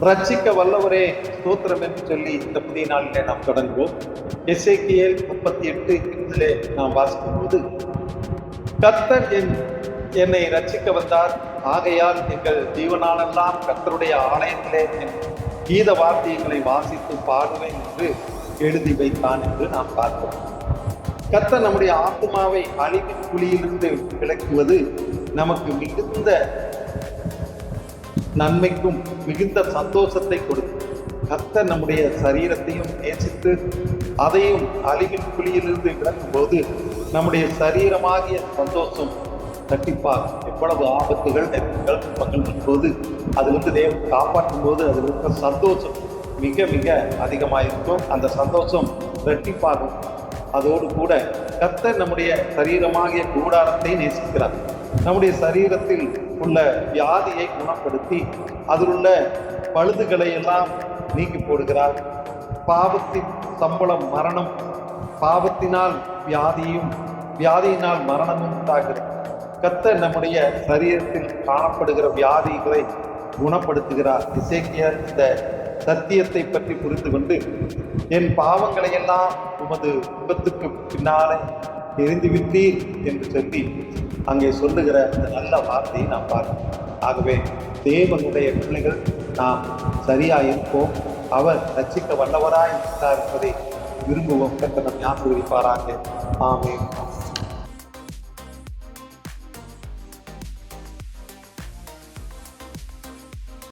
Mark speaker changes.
Speaker 1: ரட்சிக்க வல்லவரே ஸ்தோத்திரம் என்று சொல்லி இந்த புதிய நாளிலே நாம் தொடங்குவோம். எஸ்ஐகியல் முப்பத்தி எட்டு இதிலே நாம் வாசிக்கும் போது கத்தர் என் என்னை ரட்சிக்க வந்தார். ஆகையால் எங்கள் ஜீவனாலெல்லாம் கத்தருடைய ஆலயத்திலே என் கீத வார்த்தைகளை வாசித்து பாடுவேன் என்று எழுதி வைத்தான் என்று நாம் பார்க்கிறோம் கத்த நம்முடைய ஆத்மாவை அழிவின் குழியிலிருந்து விளக்குவது நமக்கு மிகுந்த நன்மைக்கும் மிகுந்த சந்தோஷத்தை கொடுக்கும் கத்த நம்முடைய சரீரத்தையும் நேசித்து அதையும் அழிவின் குழியிலிருந்து விளக்கும் போது நம்முடைய சரீரமாகிய சந்தோஷம் கண்டிப்பாக எவ்வளவு ஆபத்துகள் நெருக்கங்கள் துன்பங்கள் போது அதிலிருந்து தேவன் காப்பாற்றும் போது அதில் இருக்கிற சந்தோஷம் மிக மிக அதிகமாயிருக்கும் அந்த சந்தோஷம் ரெட்டிப்பாகும் அதோடு கூட கத்த நம்முடைய சரீரமாகிய கூடாரத்தை நேசிக்கிறார். நம்முடைய சரீரத்தில் உள்ள வியாதியை குணப்படுத்தி அதில் உள்ள பழுதுகளை எல்லாம் நீக்கி போடுகிறார். பாவத்தின் சம்பளம் மரணம் பாவத்தினால் வியாதியும் வியாதியினால் மரணமும் உண்டாகிறது. கத்த நம்முடைய சரீரத்தில் காணப்படுகிற வியாதிகளை குணப்படுத்துகிறார். இசைக்கிய இந்த சத்தியத்தை பற்றி புரிந்து கொண்டு என் பாவங்களையெல்லாம் உமது முகத்துக்கு பின்னாலே எரிந்து விட்டீர் என்று சொல்லி அங்கே சொல்லுகிற அந்த நல்ல வார்த்தையை நாம் பார்க்கிறோம். ஆகவே தேவனுடைய பிள்ளைகள் நாம் சரியாக இருப்போம். அவர் ரச்சிக்க வல்லவராய் இருக்கிறார் என்பதை விரும்புவோம். கட்டணம் ஞாபகம் ஆசீர்வதிப்பாராக. ஆமென்.